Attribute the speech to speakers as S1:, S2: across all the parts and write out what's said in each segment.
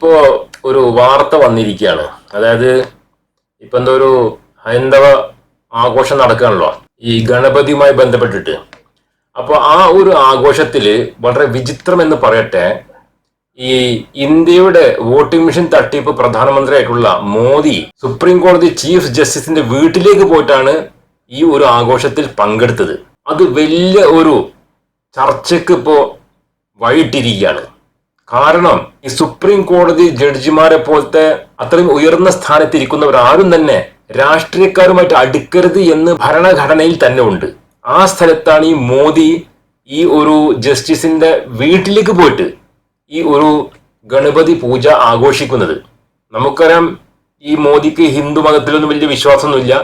S1: ഇപ്പോ ഒരു വാർത്ത വന്നിരിക്കുകയാണ്. അതായത് ഇപ്പൊ എന്തോ ഒരു ഹൈന്ദവ ആഘോഷം നടക്കുകയാണല്ലോ. ഈ ഗണപതിയുമായി ബന്ധപ്പെട്ടിട്ട്. അപ്പോൾ ആ ഒരു ആഘോഷത്തിൽ വളരെ വിചിത്രം എന്ന് പറയട്ടെ ഈ ഇന്ത്യയുടെ വോട്ടിംഗ് മെഷീൻ തട്ടിപ്പ് പ്രധാനമന്ത്രിയായിട്ടുള്ള മോദി സുപ്രീം കോടതി ചീഫ് ജസ്റ്റിസിന്റെ വീട്ടിലേക്ക് പോയിട്ടാണ് ഈ ഒരു ആഘോഷത്തിൽ പങ്കെടുത്തത്. അത് വലിയ ഒരു ചർച്ചയ്ക്ക് ഇപ്പോ വഴിയിട്ടിരിക്കുകയാണ്. കാരണം ഈ സുപ്രീം കോടതി ജഡ്ജിമാരെ പോലത്തെ അത്രയും ഉയർന്ന സ്ഥാനത്തിരിക്കുന്നവർ ആരും തന്നെ രാഷ്ട്രീയക്കാരുമായിട്ട് അടുക്കരുത് എന്ന് ഭരണഘടനയിൽ തന്നെ ഉണ്ട്. ആ സ്ഥലത്താണ് ഈ മോദി ഈ ഒരു ജസ്റ്റിസിന്റെ വീട്ടിലേക്ക് പോയിട്ട് ഈ ഒരു ഗണപതി പൂജ ആഘോഷിക്കുന്നത്. നമുക്കറിയാം ഈ മോദിക്ക് ഹിന്ദു മതത്തിലൊന്നും വലിയ വിശ്വാസമൊന്നുമില്ല.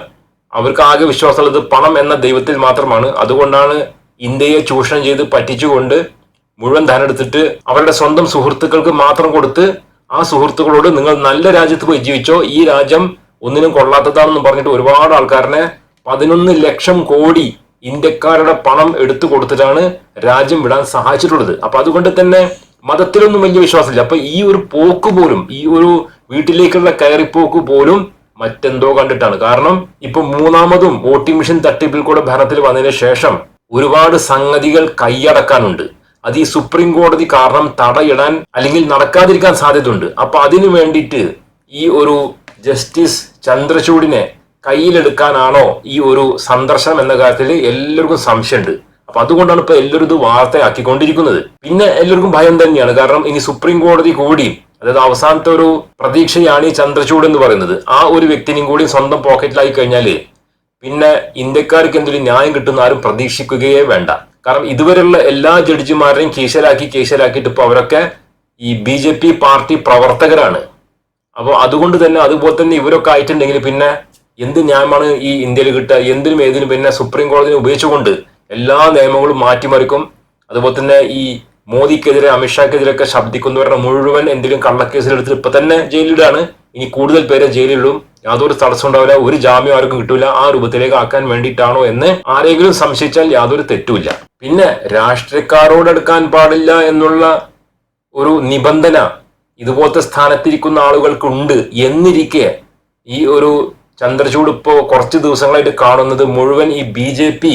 S1: അവർക്ക് ആകെ വിശ്വാസമുള്ളത് പണം എന്ന ദൈവത്തിൽ മാത്രമാണ്. അതുകൊണ്ടാണ് ഇന്ത്യയെ ചൂഷണം ചെയ്ത് പറ്റിച്ചുകൊണ്ട് മുഴുവൻ ധനം എടുത്തിട്ട് അവരുടെ സ്വന്തം സുഹൃത്തുക്കൾക്ക് മാത്രം കൊടുത്ത് ആ സുഹൃത്തുക്കളോട് നിങ്ങൾ നല്ല രാജ്യത്ത് പോയി ജീവിച്ചോ ഈ രാജ്യം ഒന്നിനും കൊള്ളാത്തതാണെന്ന് പറഞ്ഞിട്ട് ഒരുപാട് ആൾക്കാരനെ പതിനൊന്ന് ലക്ഷം കോടി ഇന്ത്യക്കാരുടെ പണം എടുത്തു കൊടുത്തിട്ടാണ് രാജ്യം വിടാൻ സഹായിച്ചിട്ടുള്ളത്. അപ്പൊ അതുകൊണ്ട് തന്നെ മതത്തിലൊന്നും വലിയ വിശ്വാസമില്ല. അപ്പൊ ഈ ഒരു പോക്ക് പോലും ഈ ഒരു വീട്ടിലേക്കുള്ള കയറിപ്പോക്ക് പോലും മറ്റെന്തോ കണ്ടിട്ടാണ്. കാരണം ഇപ്പൊ മൂന്നാമതും വോട്ടിംഗ് മെഷീൻ തട്ടിപ്പിൽ കൂടെ ഭരണത്തിൽ വന്നതിന് ശേഷം ഒരുപാട് സംഗതികൾ കൈയടക്കാനുണ്ട്. അത് ഈ സുപ്രീം കോടതി കാരണം തടയിടാൻ അല്ലെങ്കിൽ നടക്കാതിരിക്കാൻ സാധ്യതയുണ്ട്. അപ്പൊ അതിനു വേണ്ടിയിട്ട് ഈ ഒരു ജസ്റ്റിസ് ചന്ദ്രചൂഡിനെ കയ്യിലെടുക്കാനാണോ ഈ ഒരു സന്ദർശനം എന്ന കാര്യത്തിൽ എല്ലാവർക്കും സംശയമുണ്ട്. അപ്പൊ അതുകൊണ്ടാണ് ഇപ്പൊ എല്ലാവരും ഇത് വാർത്തയാക്കിക്കൊണ്ടിരിക്കുന്നത്. പിന്നെ എല്ലാവർക്കും ഭയം തന്നെയാണ്. കാരണം ഇനി സുപ്രീം കോടതി കൂടി അതായത് അവസാനത്തെ ഒരു പ്രതീക്ഷയാണ് ഈ ചന്ദ്രചൂഡ് എന്ന് പറയുന്നത്. ആ ഒരു വ്യക്തിനെയും കൂടി സ്വന്തം പോക്കറ്റിലായി കഴിഞ്ഞാൽ പിന്നെ ഇന്ത്യക്കാർക്ക് എന്തൊരു ന്യായം കിട്ടുന്ന ആരും പ്രതീക്ഷിക്കുകയേ വേണ്ട. കാരണം ഇതുവരെയുള്ള എല്ലാ ജഡ്ജിമാരെയും കീശലാക്കി കീശലാക്കിയിട്ട് ഇപ്പോൾ അവരൊക്കെ ഈ ബി ജെ പി പാർട്ടി പ്രവർത്തകരാണ്. അപ്പോൾ അതുകൊണ്ട് തന്നെ അതുപോലെ തന്നെ ഇവരൊക്കെ ആയിട്ടുണ്ടെങ്കിൽ പിന്നെ എന്ത് ന്യായമാണ് ഈ ഇന്ത്യയിൽ കിട്ടുക എന്തിനും ഏതിനും പിന്നെ സുപ്രീം കോടതിനെ ഉപയോഗിച്ചുകൊണ്ട് എല്ലാ നിയമങ്ങളും മാറ്റിമറിക്കും. അതുപോലെ തന്നെ ഈ മോദിക്കെതിരെ അമിത്ഷാക്കെതിരെയൊക്കെ ശബ്ദിക്കുന്നവരുടെ മുഴുവൻ എന്തെങ്കിലും കള്ളക്കേസിലെടുത്ത് ഇപ്പൊ തന്നെ ജയിലിലാണ്. ഇനി കൂടുതൽ പേരെ ജയിലിലും യാതൊരു തടസ്സം ഉണ്ടാവില്ല. ഒരു ജാമ്യം ആർക്കും കിട്ടൂല. ആ രൂപത്തിലേക്ക് ആക്കാൻ വേണ്ടിയിട്ടാണോ എന്ന് ആരെങ്കിലും സംശയിച്ചാൽ യാതൊരു തെറ്റുമില്ല. പിന്നെ രാഷ്ട്രീയക്കാരോട് അടുക്കാൻ പാടില്ല എന്നുള്ള ഒരു നിബന്ധന ഇതുപോലത്തെ സ്ഥാനത്തിരിക്കുന്ന ആളുകൾക്കുണ്ട് എന്നിരിക്കെ ഈ ഒരു ചന്ദ്രചൂട് ഇപ്പോ കുറച്ച് ദിവസങ്ങളായിട്ട് കാണുന്നത് മുഴുവൻ ഈ ബി ജെ പി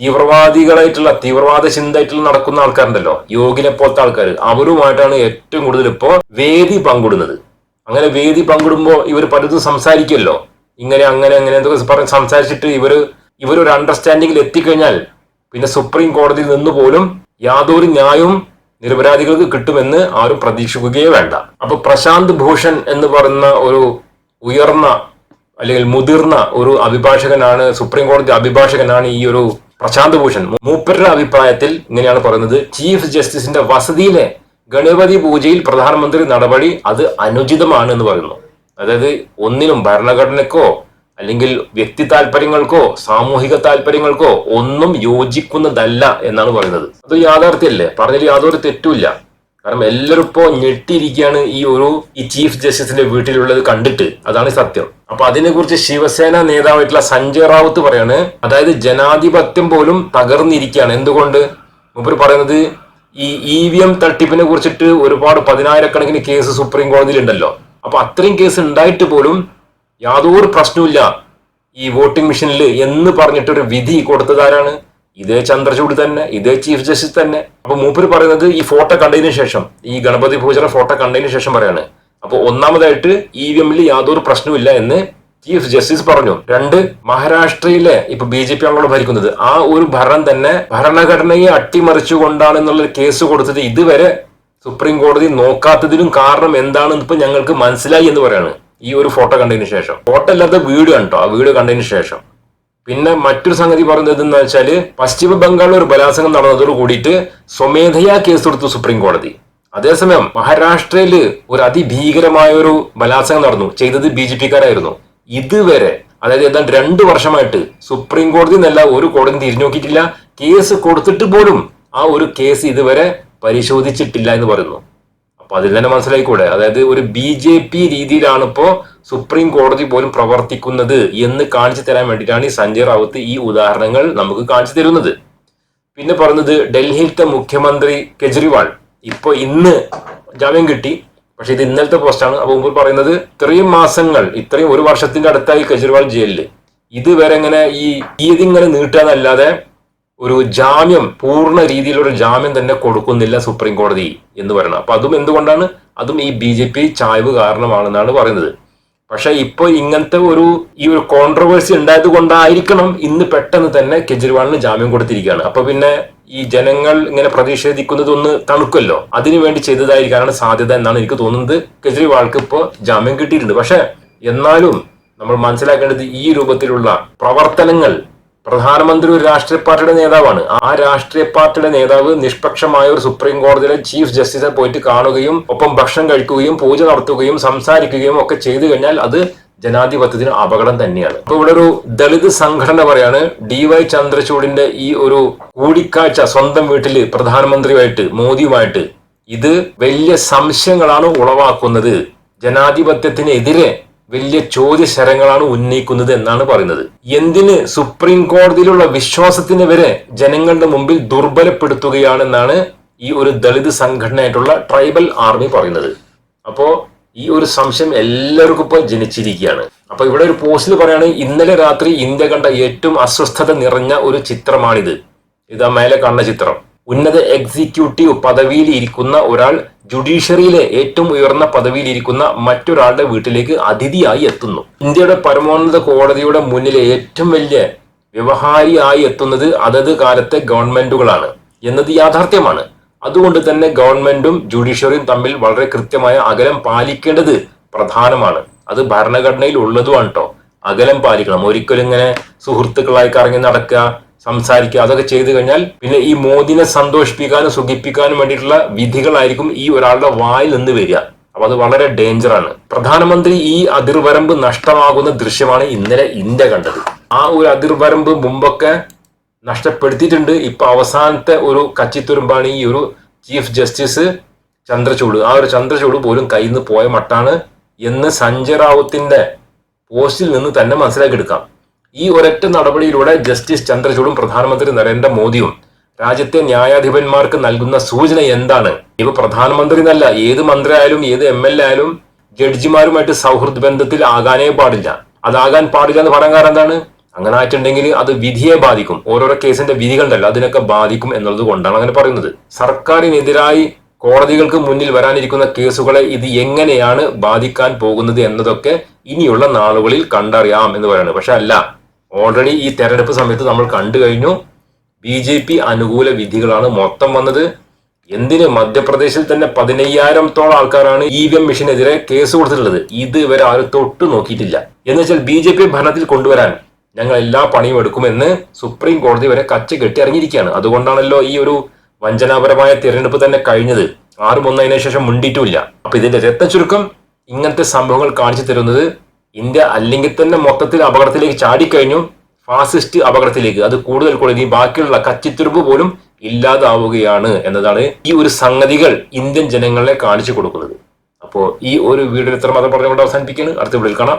S1: തീവ്രവാദികളായിട്ടുള്ള തീവ്രവാദ ചിന്തയായിട്ടുള്ള നടക്കുന്ന ആൾക്കാരുണ്ടല്ലോ. യോഗിനെ പോലത്തെ ആൾക്കാർ അവരുമായിട്ടാണ് ഏറ്റവും കൂടുതൽ ഇപ്പോ വേദി പങ്കിടുന്നത്. അങ്ങനെ വേദി പങ്കിടുമ്പോൾ ഇവർ പലതും സംസാരിക്കുമല്ലോ ഇങ്ങനെ അങ്ങനെ അങ്ങനെ എന്തൊക്കെ പറഞ്ഞ് സംസാരിച്ചിട്ട് ഇവർ ഇവരൊരു അണ്ടർസ്റ്റാൻഡിങ്ങിൽ എത്തിക്കഴിഞ്ഞാൽ പിന്നെ സുപ്രീം കോടതിയിൽ നിന്ന് പോലും യാതൊരു ന്യായവും നിരപരാധികൾക്ക് കിട്ടുമെന്ന് ആരും പ്രതീക്ഷിക്കുകയേ വേണ്ട. അപ്പൊ പ്രശാന്ത് ഭൂഷൺ എന്ന് പറയുന്ന ഒരു ഉയർന്ന അല്ലെങ്കിൽ മുതിർന്ന ഒരു അഭിഭാഷകനാണ് സുപ്രീം കോടതി അഭിഭാഷകനാണ് ഈ ഒരു പ്രശാന്ത് ഭൂഷൺ. മൂപ്പരുടെ അഭിപ്രായത്തിൽ ഇങ്ങനെയാണ് പറയുന്നത്. ചീഫ് ജസ്റ്റിസിന്റെ വസതിയിലെ ഗണപതി പൂജയിൽ പ്രധാനമന്ത്രി നടപടി അത് അനുചിതമാണ് എന്ന് പറയുന്നു. അതായത് ഒന്നിനും ഭരണഘടനക്കോ അല്ലെങ്കിൽ വ്യക്തി താല്പര്യങ്ങൾക്കോ സാമൂഹിക താല്പര്യങ്ങൾക്കോ ഒന്നും യോജിക്കുന്നതല്ല എന്നാണ് പറയുന്നത്. അത് യാഥാർത്ഥ്യല്ലേ? പറഞ്ഞതിൽ യാതൊരു തെറ്റുമില്ല. കാരണം എല്ലാവരും ഇപ്പോ ഞെട്ടിയിരിക്കുകയാണ് ഈ ഒരു ഈ ചീഫ് ജസ്റ്റിസിന്റെ വീട്ടിലുള്ളത് കണ്ടിട്ട്. അതാണ് സത്യം. അപ്പൊ അതിനെക്കുറിച്ച് ശിവസേന നേതാവായിട്ടുള്ള സഞ്ജയ് റാവത്ത് പറയാണ് അതായത് ജനാധിപത്യം പോലും തകർന്നിരിക്കുകയാണ്. എന്തുകൊണ്ട്? മുമ്പ് പറയുന്നത് ഈ ഇ വി എം തട്ടിപ്പിനെ കുറിച്ചിട്ട് ഒരുപാട് പതിനായിരക്കണക്കിന് കേസ് സുപ്രീം കോടതിയിൽ ഉണ്ടല്ലോ അപ്പൊ അത്രയും കേസ് ഉണ്ടായിട്ട് പോലും യാതൊരു പ്രശ്നമില്ല ഈ വോട്ടിംഗ് മെഷീനിൽ എന്ന് പറഞ്ഞിട്ടൊരു വിധി കൊടുത്തതാരാണ് ഇതേ ചന്ദ്രചൂഡ് തന്നെ ഇതേ ചീഫ് ജസ്റ്റിസ് തന്നെ. അപ്പൊ മൂപ്പര് പറയുന്നത് ഈ ഫോട്ടോ കണ്ടതിന് ശേഷം ഈ ഗണപതി പൂജയുടെ ഫോട്ടോ കണ്ടതിന് ശേഷം പറയാണ്. അപ്പൊ ഒന്നാമതായിട്ട് ഇ വി എമ്മിൽ യാതൊരു പ്രശ്നമില്ല എന്ന് ചീഫ് ജസ്റ്റിസ് പറഞ്ഞു. രണ്ട് മഹാരാഷ്ട്രയിലെ ഇപ്പൊ ബി ജെ പി ആണല്ലോ ഭരിക്കുന്നത്. ആ ഒരു ഭരണം തന്നെ ഭരണഘടനയെ അട്ടിമറിച്ചുകൊണ്ടാണെന്നുള്ള കേസ് കൊടുത്തത് ഇതുവരെ സുപ്രീം കോടതി നോക്കാത്തതിനും കാരണം എന്താണെന്ന് ഇപ്പൊ ഞങ്ങൾക്ക് മനസ്സിലായി എന്ന് പറയാണ്. ഈ ഒരു ഫോട്ടോ കണ്ടതിന് ശേഷം. ഫോട്ടോ അല്ലാത്ത വീഡിയോ കണ്ടോ? ആ വീഡിയോ കണ്ടതിന് ശേഷം. പിന്നെ മറ്റൊരു സംഗതി പറയുന്നത് എന്ന് വെച്ചാൽ പശ്ചിമ ബംഗാളിൽ ഒരു ബലാത്സംഗം നടന്നതോട് കൂടിയിട്ട് സ്വമേധയാ കേസ് കൊടുത്തു സുപ്രീം കോടതി അതേസമയം മഹാരാഷ്ട്രയിൽ ഒരു അതിഭീകരമായ ഒരു ബലാത്സംഗം നടന്നു. ചെയ്തത് ബി ജെ പിക്കാരായിരുന്നു ഇതുവരെ അതായത് ഏതാണ്ട് രണ്ടു വർഷമായിട്ട് സുപ്രീം കോടതി എന്നല്ല ഒരു കോടതി തിരിഞ്ഞു നോക്കിയിട്ടില്ല. കേസ് കൊടുത്തിട്ട് പോലും ആ ഒരു കേസ് ഇതുവരെ പരിശോധിച്ചിട്ടില്ല എന്ന് പറയുന്നു. അപ്പൊ അതിൽ തന്നെ മനസ്സിലായിക്കൂടെ? അതായത് ഒരു ബി ജെ പി രീതിയിലാണ് ഇപ്പോ സുപ്രീം കോടതി പോലും പ്രവർത്തിക്കുന്നത് എന്ന് കാണിച്ചു തരാൻ വേണ്ടിയിട്ടാണ് ഈ സഞ്ജയ് റാവത്ത് ഈ ഉദാഹരണങ്ങൾ നമുക്ക് കാണിച്ചു തരുന്നത്. പിന്നെ പറഞ്ഞത് ഡൽഹിയിലത്തെ മുഖ്യമന്ത്രി കെജ്രിവാൾ. ഇപ്പൊ ഇന്ന് ജാമ്യം കിട്ടി. പക്ഷെ ഇത് ഇന്നലത്തെ പോസ്റ്റാണ് അപ്പൊ മുമ്പ് പറയുന്നത് ഇത്രയും മാസങ്ങൾ ഇത്രയും ഒരു വർഷത്തിന്റെ അടുത്തായി കെജ്രിവാൾ ജയിലിൽ ഇതുവരെ ഇങ്ങനെ ഈ തീയതി ഇങ്ങനെ നീട്ടാന്നല്ലാതെ ഒരു ജാമ്യം പൂർണ രീതിയിലൊരു ജാമ്യം തന്നെ കൊടുക്കുന്നില്ല സുപ്രീം കോടതി എന്ന് പറയുന്നത്. അപ്പൊ അതും എന്തുകൊണ്ടാണ്? അതും ഈ ബി ജെ പി ചായ്വ് കാരണമാണെന്നാണ് പറയുന്നത്. പക്ഷെ ഇപ്പൊ ഇങ്ങനത്തെ ഒരു ഈ ഒരു കോൺട്രവേഴ്സി ഉണ്ടായത് കൊണ്ടായിരിക്കണം ഇന്ന് പെട്ടെന്ന് തന്നെ കെജ്രിവാളിന് ജാമ്യം കൊടുത്തിരിക്കുകയാണ്. അപ്പൊ പിന്നെ ഈ ജനങ്ങൾ ഇങ്ങനെ പ്രതിഷേധിക്കുന്നത് ഒന്ന് തണുക്കല്ലോ. അതിനു വേണ്ടി ചെയ്തതായിരിക്കാനാണ് സാധ്യത എന്നാണ് എനിക്ക് തോന്നുന്നത്. കെജ്രിവാൾക്ക് ഇപ്പോൾ ജാമ്യം കിട്ടിയിട്ടുണ്ട്. പക്ഷെ എന്നാലും നമ്മൾ മനസ്സിലാക്കേണ്ടത് ഈ രൂപത്തിലുള്ള പ്രവർത്തനങ്ങൾ പ്രധാനമന്ത്രി ഒരു രാഷ്ട്രീയ പാർട്ടിയുടെ നേതാവാണ്. ആ രാഷ്ട്രീയ പാർട്ടിയുടെ നേതാവ് നിഷ്പക്ഷമായ ഒരു സുപ്രീം കോടതിയിലെ ചീഫ് ജസ്റ്റിസെ പോയിട്ട് കാണുകയും ഒപ്പം ഭക്ഷണം കഴിക്കുകയും പൂജ നടത്തുകയും സംസാരിക്കുകയും ഒക്കെ ചെയ്തു കഴിഞ്ഞാൽ അത് ജനാധിപത്യത്തിന് അപകടം തന്നെയാണ്. ഇപ്പൊ ഇവിടെ ഒരു ദളിത് സംഘടന പറയാണ് ഡി വൈ ചന്ദ്രചൂഡിന്റെ ഈ ഒരു കൂടിക്കാഴ്ച സ്വന്തം വീട്ടിൽ പ്രധാനമന്ത്രിയുമായിട്ട് മോദിയുമായിട്ട് ഇത് വലിയ സംശയങ്ങളാണ് ഉളവാക്കുന്നത്. ജനാധിപത്യത്തിനെതിരെ വലിയ ചോദ്യശരങ്ങളാണ് ഉന്നയിക്കുന്നത് എന്നാണ് പറയുന്നത്. എന്തിന് സുപ്രീം കോടതിയിലുള്ള വിശ്വാസത്തിന് വരെ ജനങ്ങളുടെ മുമ്പിൽ ദുർബലപ്പെടുത്തുകയാണെന്നാണ് ഈ ഒരു ദളിത് സംഘടനയായിട്ടുള്ള ട്രൈബൽ ആർമി പറയുന്നത്. അപ്പോ ഈ ഒരു സംശയം എല്ലാവർക്കും ഇപ്പോൾ ജനിച്ചിരിക്കുകയാണ്. അപ്പൊ ഇവിടെ ഒരു പോസ്റ്റിൽ പറയുകയാണെങ്കിൽ ഇന്നലെ രാത്രി ഇന്ത്യ കണ്ട ഏറ്റവും അസ്വസ്ഥത നിറഞ്ഞ ഒരു ചിത്രമാണിത്. ഇതാ മേലെ കാണുന്ന ചിത്രം. ഉന്നത എക്സിക്യൂട്ടീവ് പദവിയിൽ ഇരിക്കുന്ന ഒരാൾ ജുഡീഷ്യറിയിലെ ഏറ്റവും ഉയർന്ന പദവിയിൽ ഇരിക്കുന്ന മറ്റൊരാളുടെ വീട്ടിലേക്ക് അതിഥിയായി എത്തുന്നു. ഇന്ത്യയുടെ പരമോന്നത കോടതിയുടെ മുന്നിലെ ഏറ്റവും വലിയ വ്യവഹാരിയായി എത്തുന്നത് അതത് കാലത്തെ ഗവൺമെന്റുകളാണ്. എന്നത് യാഥാർത്ഥ്യമാണ്. അതുകൊണ്ട് തന്നെ ഗവൺമെന്റും ജുഡീഷ്യറിയും തമ്മിൽ വളരെ കൃത്യമായ അകലം പാലിക്കേണ്ടത് പ്രധാനമാണ്. അത് ഭരണഘടനയിൽ ഉള്ളതുമാണ് കേട്ടോ അകലം പാലിക്കണം. ഒരിക്കലും ഇങ്ങനെ സുഹൃത്തുക്കളായി കറങ്ങി നടക്കുക സംസാരിക്കുക അതൊക്കെ ചെയ്തു കഴിഞ്ഞാൽ പിന്നെ ഈ മോദിനെ സന്തോഷിപ്പിക്കാനും സുഖിപ്പിക്കാനും വേണ്ടിയിട്ടുള്ള വിധികളായിരിക്കും ഈ ഒരാളുടെ വായിൽ നിന്ന് വരിക. അപ്പൊ അത് വളരെ ഡേഞ്ചർ ആണ് പ്രധാനമന്ത്രി ഈ അതിർവരമ്പ് നഷ്ടമാകുന്ന ദൃശ്യമാണ് ഇന്നലെ ഇന്ത്യ കണ്ടത്. ആ ഒരു അതിർവരമ്പ് മുമ്പൊക്കെ നഷ്ടപ്പെടുത്തിയിട്ടുണ്ട്. ഇപ്പൊ അവസാനത്തെ ഒരു കച്ചിത്തുരുമ്പാണ് ഈ ഒരു ചീഫ് ജസ്റ്റിസ് ചന്ദ്രചൂട് ആ ഒരു ചന്ദ്രചൂട് പോലും കയ്യിൽ നിന്ന് പോയ മട്ടാണ് എന്ന് സഞ്ജയ് റാവുത്തിന്റെ പോസ്റ്റിൽ നിന്ന് തന്നെ മനസ്സിലാക്കിയെടുക്കാം. ഈ ഒരൊറ്റ നടപടിയിലൂടെ ജസ്റ്റിസ് ചന്ദ്രചൂടും പ്രധാനമന്ത്രി നരേന്ദ്രമോദിയും രാജ്യത്തെ ന്യായാധിപന്മാർക്ക് നൽകുന്ന സൂചന എന്താണ്? ഇവ പ്രധാനമന്ത്രി എന്നല്ല ഏത് മന്ത്രി ആയാലും ഏത് എം എൽ എ ആയാലും ജഡ്ജിമാരുമായിട്ട് സൗഹൃദ ബന്ധത്തിൽ ആകാനേ പാടില്ല. അതാകാൻ പാടില്ല എന്ന് പറയാൻ കാരണം എന്താണ്? അങ്ങനെ ആയിട്ടുണ്ടെങ്കിൽ അത് വിധിയെ ബാധിക്കും. ഓരോരോ കേസിന്റെ വിധികളുണ്ടല്ലോ അതിനൊക്കെ ബാധിക്കും എന്നുള്ളത് കൊണ്ടാണ് അങ്ങനെ പറയുന്നത്. സർക്കാരിനെതിരായി കോടതികൾക്ക് മുന്നിൽ വരാനിരിക്കുന്ന കേസുകളെ ഇത് എങ്ങനെയാണ് ബാധിക്കാൻ പോകുന്നത് എന്നതൊക്കെ ഇനിയുള്ള നാളുകളിൽ കണ്ടറിയാം എന്ന് പറയുന്നത് പക്ഷെ അല്ല ഓൾറെഡി ഈ തെരഞ്ഞെടുപ്പ് സമയത്ത് നമ്മൾ കണ്ടു കഴിഞ്ഞു. ബി ജെ പി അനുകൂല വിധികളാണ് മൊത്തം വന്നത്. എന്തിന് മധ്യപ്രദേശിൽ തന്നെ പതിനയ്യായിരത്തോളം ആൾക്കാരാണ് ഇ വി എം മെഷീനെതിരെ കേസ് കൊടുത്തിട്ടുള്ളത്. ഇത് ഇതുവരെ ആരും തൊട്ട് നോക്കിയിട്ടില്ല എന്ന് വെച്ചാൽ ബി ജെ പി ഭരണത്തിൽ കൊണ്ടുവരാൻ ഞങ്ങൾ എല്ലാ പണിയും എടുക്കുമെന്ന് സുപ്രീം കോടതി വരെ കച്ച കെട്ടി ഇറങ്ങിയിരിക്കുകയാണ് അതുകൊണ്ടാണല്ലോ ഈ ഒരു വഞ്ചനാപരമായ തിരഞ്ഞെടുപ്പ് തന്നെ കഴിഞ്ഞത്. ആറും ഒന്നതിനു ശേഷം മുണ്ടിയിട്ടുമില്ല. അപ്പൊ ഇതിന്റെ രക്തചുരുക്കം ഇങ്ങനത്തെ സംഭവങ്ങൾ കാണിച്ചു തരുന്നത് ഇന്ത്യ അല്ലെങ്കിൽ തന്നെ മൊത്തത്തിൽ അപകടത്തിലേക്ക് ചാടിക്കഴിഞ്ഞു ഫാസിസ്റ്റ് അപകടത്തിലേക്ക്. അത് കൂടുതൽ കൂടുതൽ ഈ ബാക്കിയുള്ള കച്ചിത്തുരുമ്പ് പോലും ഇല്ലാതാവുകയാണ് എന്നതാണ് ഈ ഒരു സംഗതികൾ ഇന്ത്യൻ ജനങ്ങളെ കാണിച്ചു കൊടുക്കുന്നത്. അപ്പോൾ ഈ ഒരു വീഡിയോ ഇത്ര മാത്രം പറഞ്ഞുകൊണ്ട് അവസാനിപ്പിക്കുന്നു അടുത്ത വീഡിയോയിൽ കാണാം.